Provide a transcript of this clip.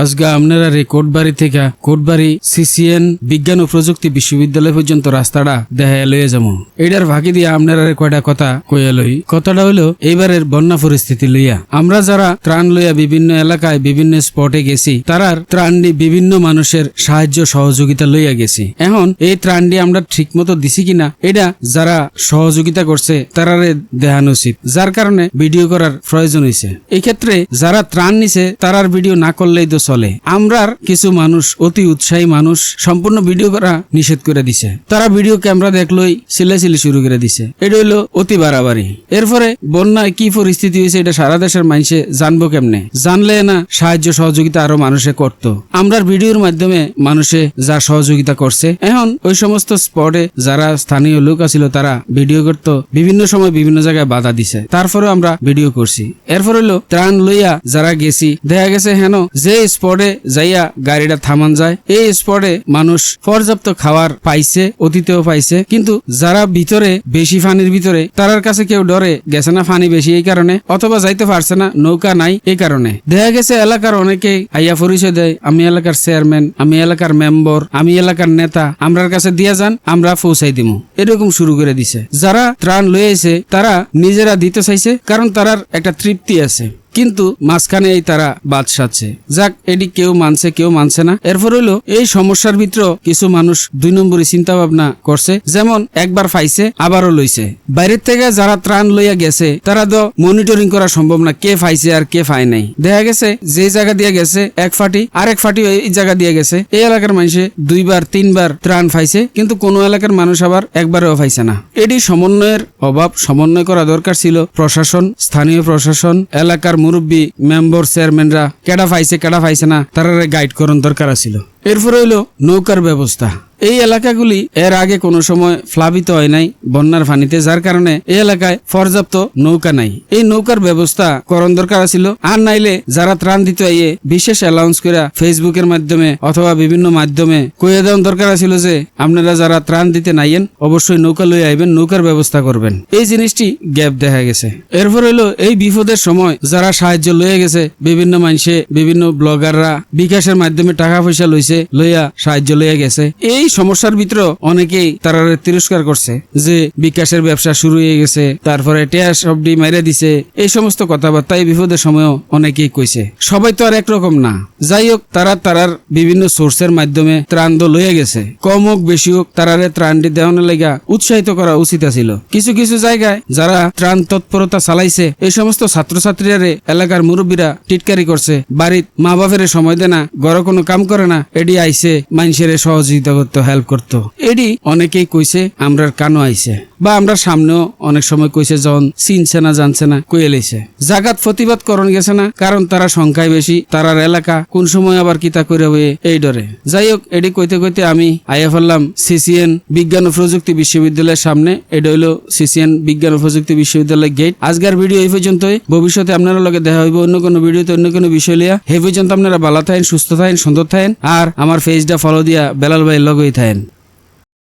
আজকে আপনারা রে কোটবাড়ি থেকে কোটবাড়ি সিসিএন বিজ্ঞান ও প্রযুক্তি বিশ্ববিদ্যালয় পর্যন্ত রাস্তাটা দেখা লইয়ে যাব এটার ফাঁকি দিয়ে আপনারা কয়টা কথা কইয়া লই। কথাটা হলো এইবারের বন্যা পরিস্থিতি লইয়া। আমরা যারা ত্রাণ লইয়া বিভিন্ন এলাকায় বিভিন্ন স্পটে গেছি, তারার ত্রাণটি বিভিন্ন মানুষের সাহায্য সহযোগিতা লইয়া গেছি। এখন এই ত্রাণটি আমরা ঠিক মতো দিছি কিনা এটা যারা সহযোগিতা করছে, তারারে দেখানো উচিত। যার কারণে ভিডিও করার প্রয়োজন হয়েছে এক্ষেত্রে যারা ত্রাণ নিছে, তারার ভিডিও না করলেই তো চলে। আমরার কিছু মানুষ, অতি উৎসাহী মানুষ, সম্পূর্ণ ভিডিও করা নিষেধ করে দিছে। তারা ভিডিও ক্যামেরা দেখলই সিলাসিলি শুরু করে দিছে। এটা হইল অতি বাড়াবাড়ি। এরপরে বন্যায় কি পরিস্থিতি হয়েছে এটা সারা দেশের মানুষে জানব কেমনে? জানলে না সাহায্য, সহযোগিতা আরও মানুষে করত। আমরার ভিডিওর মাধ্যমে মানুষে যা সহযোগিতা করছে, এখন ওই সমস্ত স্পটে যারা স্থানীয় লোক আছিল তারা ভিডিও করত, বিভিন্ন সময় বিভিন্ন জায়গায় বাধা দিছে। তারপরেও আমরা ভিডিও করছি। এরপর হলো ত্রাণ লইয়া যারা গেছি, দেখা গেছে হেন যে স্পটে যাইয়া গাড়িটা থামান যায়। এই স্পটে মানুষ পর্যাপ্ত খাবার পাইছে অতীতেও পাইছে। কিন্তু যারা ভিতরে বেশি ফানির ভিতরে, তারার কাছে কেউ ডরে, গেছে না ফানি বেশি এই কারণে, অথবা যাইতে পারছে না, নৌকা নাই এই কারণে। দেখা গেছে এলাকার অনেকেই আইয়া পরিচয় দেয়, আমি এলাকার চেয়ারম্যান আমি এলাকার মেম্বার আমি এলাকার নেতা, আমরার কাছে দিয়া যান, আমরা পৌঁছাই দিমু। এরকম শুরু করে দিছে। যারা ত্রাণ লয়েছে তারা নিজেরা দিতে চাইছে, কারণ তারার একটা তৃপ্তি আছে। কিন্তু মাঝখানে এই তারা বাদ সাচ্ছে যাক, এটি কেউ মানছে কেউ মানছে না। এরপর হইল, এই সমস্যার ভিতর কিছু মানুষ দুই নম্বরই চিন্তা ভাবনা করছে। যেমন, একবার পাইছে আবারও লইছে। বাইরের থেকে যারা ত্রাণ লইয়া গেছে, তারা তো মনিটরিং করা সম্ভব না, কে পাইছে আর কে পায় নাই। দেখা গেছে যে জায়গা দিয়ে গেছে, এক ফাটি, আরেক ফাটি এই জায়গা দিয়ে গেছে। এই এলাকার মানুষে দুইবার, তিনবার ত্রাণ পাইছে কিন্তু কোন এলাকার মানুষ আবার একবারও পাইছে না। এটি সমন্বয়ের অভাব, সমন্বয় করা দরকার ছিল প্রশাসন, স্থানীয় প্রশাসন, এলাকার মুরব্বী মেম্বর চেয়ারম্যানরা কেডা ফাইছে কেডা পাইছে না তারা গাইড করণ দরকার আসিল এরপরে হইল নৌকার ব্যবস্থা। এই এলাকাগুলি এর আগে কোনো সময় প্লাবিত হয় নাই বন্যার পানিতে যার কারণে এই এলাকায় পর্যাপ্ত নৌকা নাই। এই নৌকার ব্যবস্থা করণ দরকার ছিল আর নাইলে যারা ত্রাণ দিতে আইয়ে বিশেষ অ্যালাউন্স করে ফেসবুকের মাধ্যমে অথবা বিভিন্ন মাধ্যমে কইয়ে দেওয়ার দরকার ছিল যে, আপনারা যারা ত্রাণ দিতে নাইয়েন, অবশ্যই নৌকা লই আইবেন, নৌকার ব্যবস্থা করবেন। এই জিনিসটি গ্যাপ দেখা গেছে। এরপর হইল এই বিপদের সময় যারা সাহায্য লয়ে গেছে, বিভিন্ন মানুষে, বিভিন্ন ব্লগাররা বিকাশের মাধ্যমে টাকা পয়সা লইছে, লইয়া সাহায্য লইয়া গেছে। এই সমস্যার ভিতর অনেকেই তারা তিরস্কার করছে যে বিকাশের ব্যবসা শুরু হয়ে গেছে, তারপরে টেয়া সবডি মেরে দিছে, এই সমস্ত কথাবার্তা এই বিপদের সময়ও অনেকেই কইছে। সবাই তো আর একরকম না। যাই হোক, তারা তারার বিভিন্ন সোর্সের মাধ্যমে ত্রাণ তো লইয়া গেছে। কম হোক, বেশি হোক, তারারে ত্রাণটি দেওয়ানোর লেগা উৎসাহিত করা উচিত ছিল কিছু কিছু জায়গায় যারা ত্রাণ তৎপরতা চালাইছে, এই সমস্ত ছাত্রছাত্রীরা এলাকার মুরব্বীরা টিটকারি করছে। বাড়ির মা বাপের সময় দেয় না, ঘরে কোনো কাম করে না, এডি আইছে মানুষের সহযোগিতা করতো হেল্প করতো। এডি অনেকেই কইছে আমরার কানো আইছে। বা আমরা সামনেও অনেক সময় কইছে যখন চিনছে না, জানছে না, কইয়ে লইছে। জাগাত প্রতিবাদ করণ গেছে না, কারণ তারা সংখ্যায় বেশি, তারার এলাকা কোন সময় আবার কিতা করে হয়ে এই ডরে। যাই হোক এডি কইতে কইতে আমি আইয়া ফেললাম সিসিএন বিজ্ঞান ও প্রযুক্তি বিশ্ববিদ্যালয়ের সামনে। এটা হইল সিসিএন বিজ্ঞান ও প্রযুক্তি বিশ্ববিদ্যালয় গেট আজকের ভিডিও এই পর্যন্তই। ভবিষ্যতে আপনারা লগে দেখা হইব অন্য কোনো ভিডিওতে অন্য কোনো বিষয় লিয়া। হে পর্যন্ত আপনারা ভালো থাকেন, সুস্থ থাকেন, সুন্দর থাকেন। আর আমার পেজটা ফলো দিয়া বেলাল ভাই লগই থাকেন।